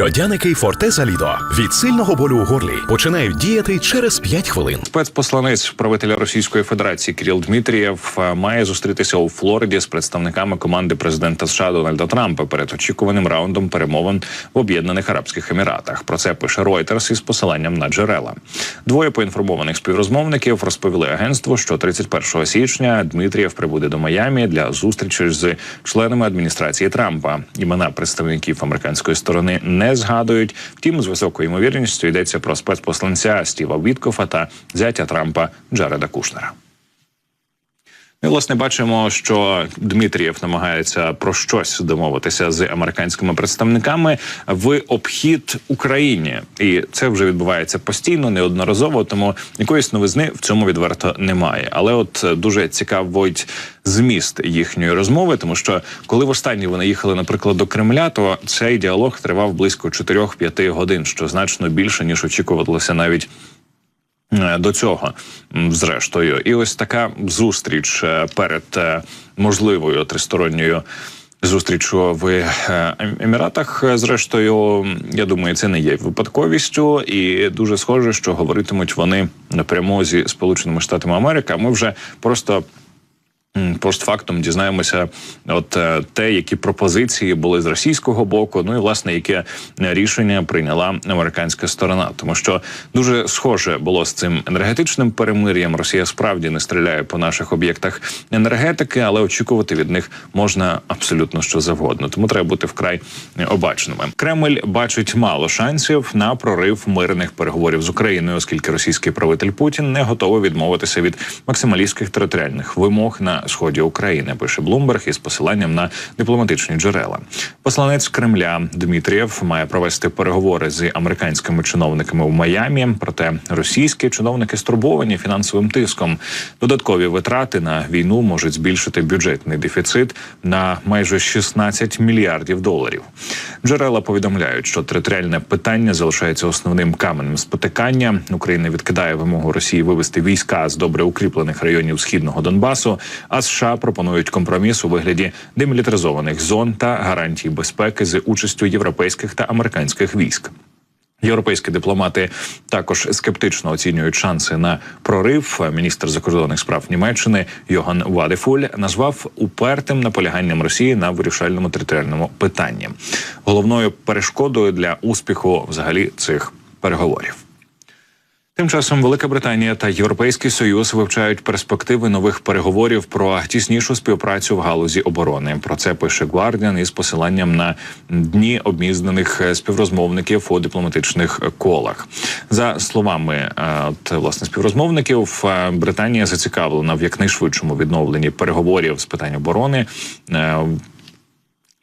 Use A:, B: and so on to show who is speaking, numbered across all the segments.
A: Льодяники Фортеза Лідо від сильного болю у горлі починають діяти через 5 хвилин.
B: Спецпосланець правителя Російської Федерації Кирил Дмитрієв е, має зустрітися у Флориді з представниками команди президента США Дональда Трампа перед очікуваним раундом перемовин в Об'єднаних Арабських Еміратах. Про це пише Reuters із посиланням на джерела. Двоє поінформованих співрозмовників розповіли агентству, що 31 січня Дмитрієв прибуде до Майамі для зустрічі з членами адміністрації Трампа. Імена представників американської сторони не згадують. Втім, з високою ймовірністю йдеться про спецпосланця Стіва Віткофа та зятя Трампа Джареда Кушнера. Ми власне бачимо, що Дмитрієв намагається про щось домовитися з американськими представниками в обхід Україні, і це вже відбувається постійно, неодноразово. Тому якоїсь новизни в цьому відверто немає. Але от дуже цікавить зміст їхньої розмови, тому що коли востаннє вони їхали, наприклад, до Кремля, то цей діалог тривав близько 4-5 годин, що значно більше ніж очікувалося навіть. Е, До цього зрештою, і ось така зустріч е, перед е, можливою тристоронньою зустрічю в Ем- Еміратах. Зрештою, я думаю, це не є випадковістю, і дуже схоже, що говоритимуть вони напряму зі Сполученими Штатами Америки. Ми вже просто. Постфактум дізнаємося, от е, те, які пропозиції були з російського боку, ну і власне яке е, рішення прийняла американська сторона, тому що дуже схоже було з цим енергетичним перемир'ям. Росія справді не стріляє по наших об'єктах енергетики, але очікувати від них можна абсолютно що завгодно. Тому треба бути вкрай е, обачними. Кремль бачить мало шансів на прорив мирних переговорів з Україною, оскільки російський правитель Путін не готовий відмовитися від максималістських територіальних вимог на сході України. Пише Блумберг із посиланням на дипломатичні джерела. Посланець Кремля Дмитрієв має провести переговори з американськими чиновниками в Майамі. Проте російські чиновники стурбовані фінансовим тиском. Додаткові витрати на війну можуть збільшити бюджетний дефіцит на майже 16 мільярдів доларів. Джерела повідомляють, що територіальне питання залишається основним каменем спотикання. Україна відкидає вимогу Росії вивести війська з добре укріплених районів східного Донбасу. А США пропонують компроміс у вигляді демілітаризованих зон та гарантій безпеки з участю європейських та американських військ. Європейські дипломати також скептично оцінюють шанси на прорив. Міністр закордонних справ Німеччини Йоган Вадефуль назвав упертим наполяганням Росії на вирішальному територіальному питанні. Головною перешкодою для успіху взагалі цих переговорів. Тим часом Велика Британія та Європейський Союз вивчають перспективи нових переговорів про тіснішу співпрацю в галузі оборони. Про це пише Guardian із посиланням на дні обізнаних співрозмовників у дипломатичних колах. За словами е, от, власне співрозмовників, е, Британія зацікавлена в якнайшвидшому відновленні переговорів з питань оборони.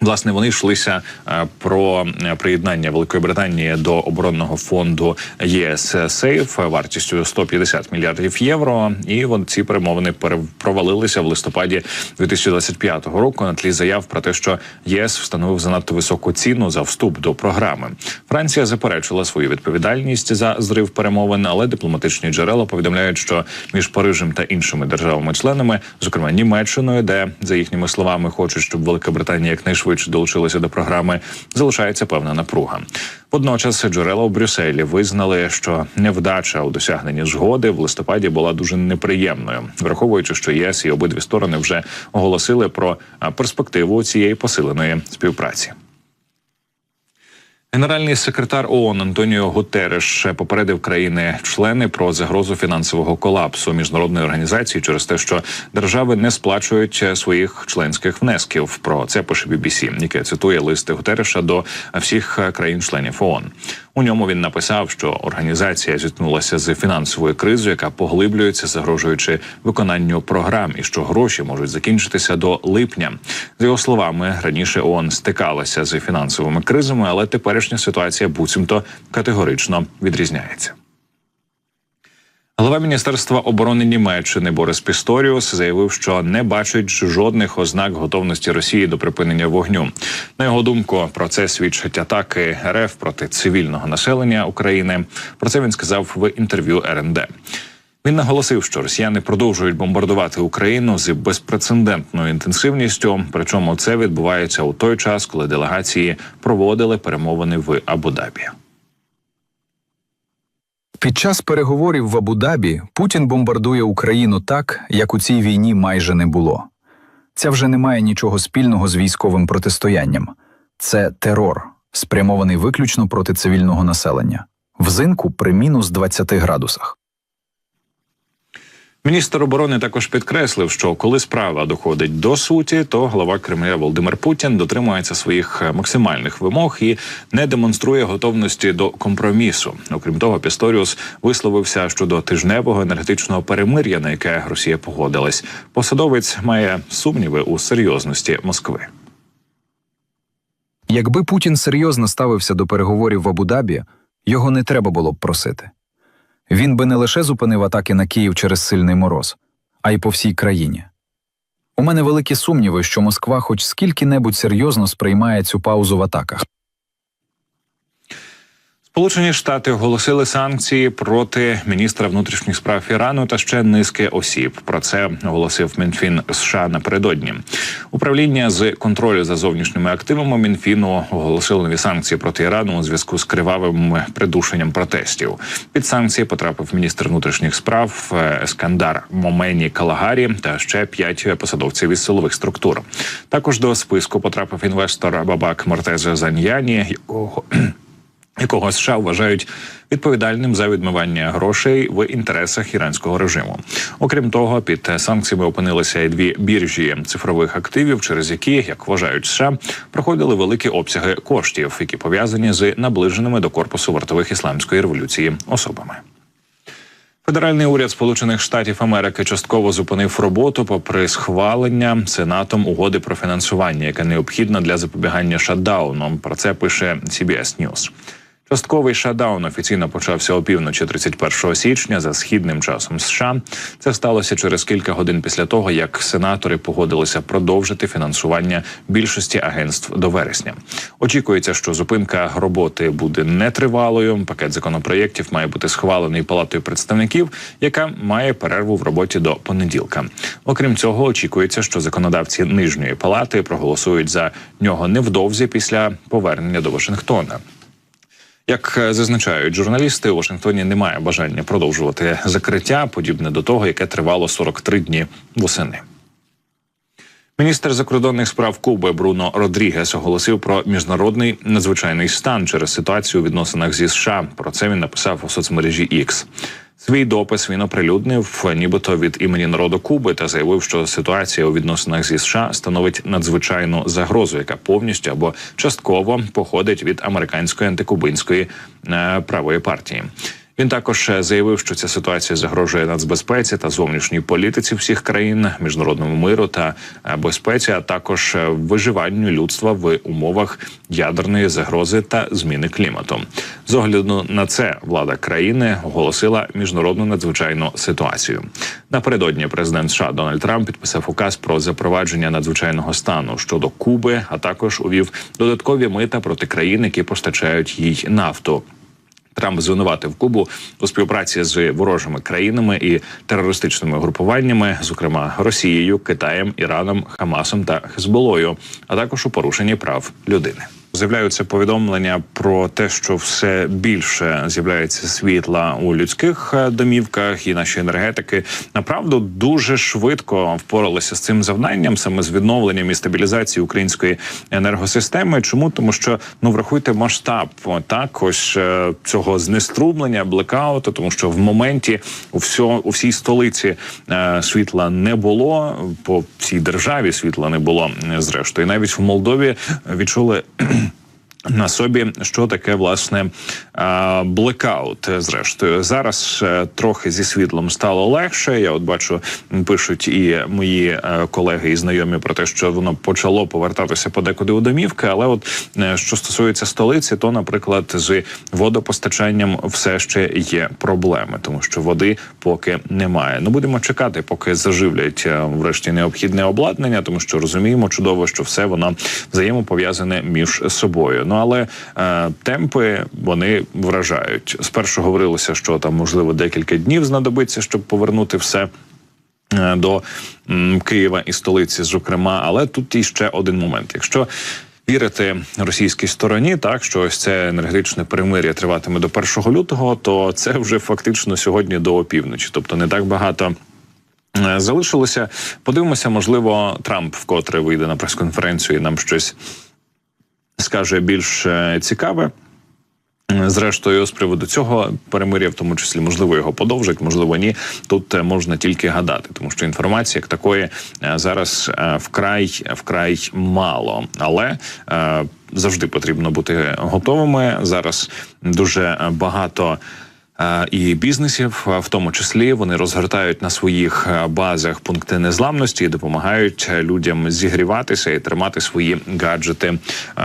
B: Власне, вони йшлися е, про е, приєднання Великої Британії до оборонного фонду ЄС Сейф вартістю 150 мільярдів євро. І ці перемовини пере- провалилися в листопаді 2025 року на тлі заяв про те, що ЄС встановив занадто високу ціну за вступ до програми. Франція заперечила свою відповідальність за зрив перемовин, але дипломатичні джерела повідомляють, що між Парижем та іншими державами-членами, зокрема Німеччиною, де за їхніми словами хочуть, щоб Велика Британія якнайшвидше долучилася до програми, залишається певна напруга. Водночас джерела у Брюсселі визнали, що невдача у досягненні згоди в листопаді була дуже неприємною, враховуючи, що ЄС і обидві сторони вже оголосили про перспективу цієї посиленої співпраці. Генеральний секретар ООН Антоніо Гутереш попередив країни-члени про загрозу фінансового колапсу міжнародної організації через те, що держави не сплачують своїх членських внесків. Про це пише BBC, яке цитує листи Гутереша до всіх країн-членів ООН. У ньому він написав, що організація зіткнулася з фінансовою кризою, яка поглиблюється, загрожуючи виконанню програм, і що гроші можуть закінчитися до липня. За його словами, раніше ООН стикалася з фінансовими кризами, але теперішня ситуація буцімто категорично відрізняється. Голова міністерства оборони Німеччини Борис Пісторіус заявив, що не бачить жодних ознак готовності Росії до припинення вогню. На його думку, про це свідчать атаки РФ проти цивільного населення України. Про це він сказав в інтерв'ю РНД. Він наголосив, що росіяни продовжують бомбардувати Україну з безпрецедентною інтенсивністю. Причому це відбувається у той час, коли делегації проводили перемовини в Абу-Дабі.
C: Під час переговорів в Абу-Дабі Путін бомбардує Україну так, як у цій війні майже не було. Це вже не має нічого спільного з військовим протистоянням. Це терор, спрямований виключно проти цивільного населення. Взимку при мінус 20 градусах.
B: Міністр оборони також підкреслив, що коли справа доходить до суті, то голова Кремля Володимир Путін дотримується своїх е, максимальних вимог і не демонструє готовності до компромісу. Окрім того, Пісторіус висловився щодо тижневого енергетичного перемир'я, на яке Росія погодилась. Посадовець має сумніви у серйозності Москви.
C: Якби Путін серйозно ставився до переговорів в Абу-Дабі, його не треба було б просити. Він би не лише зупинив атаки на Київ через сильний мороз, а й по всій країні. У мене великі сумніви, що Москва хоч скільки-небудь серйозно сприймає цю паузу в атаках.
B: Сполучені Штати оголосили санкції проти міністра внутрішніх справ Ірану та ще низки осіб. Про це оголосив Мінфін США напередодні. Управління з контролю за зовнішніми активами Мінфіну оголосило нові санкції проти Ірану у зв'язку з кривавим придушенням протестів. Під санкції потрапив міністр внутрішніх справ е, Ескандар Момені Калагарі та ще п'ять посадовців із силових структур. Також до списку потрапив інвестор Бабак Мортезе Заньяні, якого якого США вважають відповідальним за відмивання грошей в інтересах іранського режиму. Окрім того, під санкціями опинилися і дві біржі цифрових активів, через які, як вважають США, проходили великі обсяги коштів, які пов'язані з наближеними до корпусу вартових ісламської революції особами. Федеральний уряд Сполучених Штатів Америки частково зупинив роботу попри схвалення сенатом угоди про фінансування, яка необхідна для запобігання шатдауну. Про це пише CBS News. Частковий шатдаун офіційно почався опівночі 31 січня за східним часом США. Це сталося через кілька годин після того, як сенатори погодилися продовжити фінансування більшості агентств до вересня. Очікується, що зупинка роботи буде нетривалою. Пакет законопроєктів має бути схвалений палатою представників, яка має перерву в роботі до понеділка. Окрім цього, очікується, що законодавці нижньої палати проголосують за нього невдовзі після повернення до Вашингтона. Як е, зазначають журналісти, у Вашингтоні немає бажання продовжувати закриття, подібне до того, яке тривало 43 дні восени. Міністр закордонних справ Куби Бруно Родрігес оголосив про міжнародний надзвичайний стан через ситуацію у відносинах зі США. Про це він написав у соцмережі X. Свій допис він оприлюднив, нібито від імені народу Куби, та заявив, що ситуація у відносинах зі США становить надзвичайну загрозу, яка повністю або частково походить від американської антикубинської е, правої партії. Він також заявив, що ця ситуація загрожує нацбезпеці та зовнішній політиці всіх країн, міжнародному миру та безпеці, а також виживанню людства в умовах ядерної загрози та зміни клімату. З огляду на це влада країни оголосила міжнародну надзвичайну ситуацію. Напередодні президент США Дональд Трамп підписав указ про запровадження надзвичайного стану щодо Куби, а також увів додаткові мита проти країн, які постачають їй нафту. Трамп звинуватив Кубу у співпраці з ворожими країнами і терористичними групуваннями, зокрема Росією, Китаєм, Іраном, Хамасом та Хезболою, а також у порушенні прав людини. З'являються повідомлення про те, що все більше з'являється світла у людських е, домівках, і наші енергетики направду дуже швидко впоралися з цим завданням, саме з відновленням і стабілізацією української енергосистеми. Чому тому, що ну врахуйте масштаб так ось е, цього знеструмлення, блекауту, тому що в моменті у всьо, у всій столиці е, світла не було, по всій державі світла не було. Зрештою, навіть в Молдові відчули. На собі що таке власне блекаут. Зрештою, зараз е, трохи зі світлом стало легше. Я от бачу, пишуть і мої е, колеги і знайомі про те, що воно почало повертатися подекуди у домівки. Але от е, що стосується столиці, то, наприклад, з водопостачанням все ще є проблеми, тому що води поки немає. Ну будемо чекати, поки заживлять врешті необхідне обладнання, тому що розуміємо чудово, що все воно взаємопов'язане між собою. Ну але е, темпи вони вражають. Спершу говорилося, що там можливо декілька днів знадобиться, щоб повернути все. е, До Києва і столиці, зокрема, але тут і ще один момент. Якщо вірити російській стороні, так що ось це енергетичне перемир'я триватиме до 1 лютого, то це вже фактично сьогодні до опівночі, тобто не так багато. е, Залишилося. Подивимося, можливо, Трамп вкотре вийде на прес-конференцію і нам щось скаже більш е, цікаве. Е, Зрештою, з приводу цього перемир'я, в тому числі, можливо, його подовжать, можливо, ні. Тут е, можна тільки гадати, тому що інформації як такої е, зараз вкрай вкрай мало, але завжди потрібно бути готовими. Зараз дуже багато. І бізнесів, в тому числі, вони розгортають на своїх е, базах пункти незламності і допомагають е, людям зігріватися і тримати свої гаджети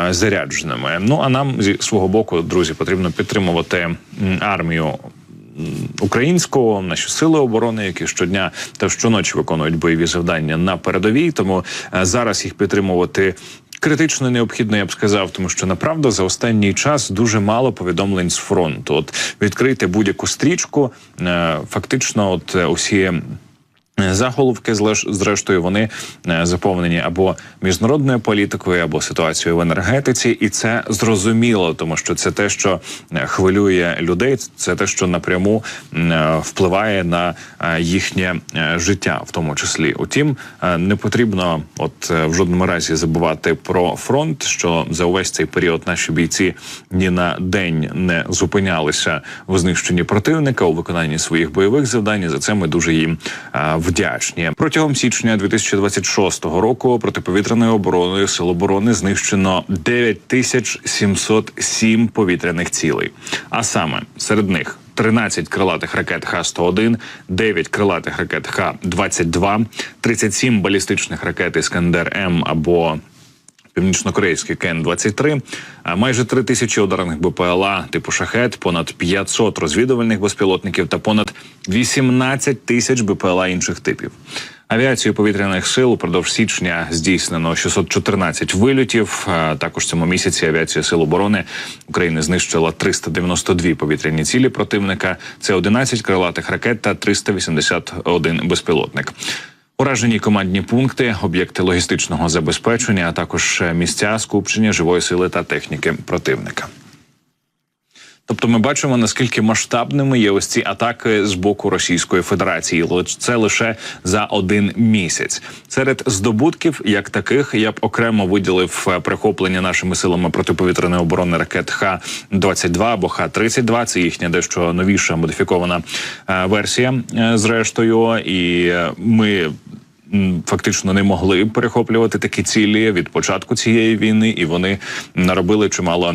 B: е, зарядженими. Ну а нам зі свого боку, друзі, потрібно підтримувати армію. м, Українську наші сили оборони, які щодня та щоночі виконують бойові завдання на передовій, тому зараз їх підтримувати критично необхідно, я б сказав, тому що направда за останній час дуже мало повідомлень з фронту. От відкрити будь-яку стрічку, е, фактично, от е, усі. Заголовки зрештою вони е, заповнені або міжнародною політикою, або ситуацією в енергетиці, і це зрозуміло, тому що це те, що е, хвилює людей, це те, що напряму е, впливає на їхнє життя, в тому числі. Утім, не потрібно, от в жодному разі забувати про фронт, що за увесь цей період наші бійці ні на день не зупинялися в знищенні противника у виконанні своїх бойових завдань. За це ми дуже їм вдячні. Протягом січня 2026 року протиповітряною обороною сил оборони знищено 9707 повітряних цілей. А саме серед них 13 крилатих ракет Х-101, 9 крилатих ракет Х-22, 37 балістичних ракет Іскандер М або Північно-корейський КН-23, а майже три тисячі ударних БПЛА типу шахет, понад 500 розвідувальних безпілотників та понад 18 тисяч БПЛА інших типів. Авіацію повітряних сил упродовж січня здійснено 614 вильотів. Також цьому місяці авіація сил оборони України знищила 392 повітряні цілі противника. Це 11 крилатих ракет та 381 безпілотник. Уражені командні пункти, об'єкти логістичного забезпечення, а також місця скупчення живої сили та техніки противника. Тобто, ми бачимо наскільки масштабними є ось ці атаки з боку Російської Федерації. Це лише за один місяць. Серед здобутків, як таких, я б окремо виділив е, прихоплення нашими силами протиповітряної оборони ракет Х-22 або Х-32. Це їхня дещо новіша модифікована е, версія. е, Зрештою, і ми фактично не могли перехоплювати такі цілі від початку цієї війни, і вони наробили чимало.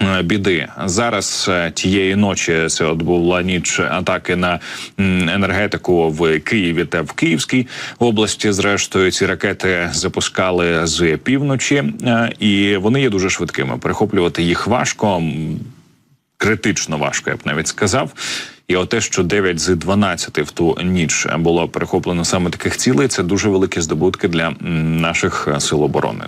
B: Е, Біди зараз е, тієї ночі це от була ніч атаки на енергетику в Києві та в Київській області. Зрештою, ці ракети запускали з півночі, е, і вони є дуже швидкими. Перехоплювати їх важко, критично важко, я б навіть сказав. І оте, що 9 з 12 в ту ніч було перехоплено саме таких цілей, це дуже великі здобутки для наших е, сил оборони.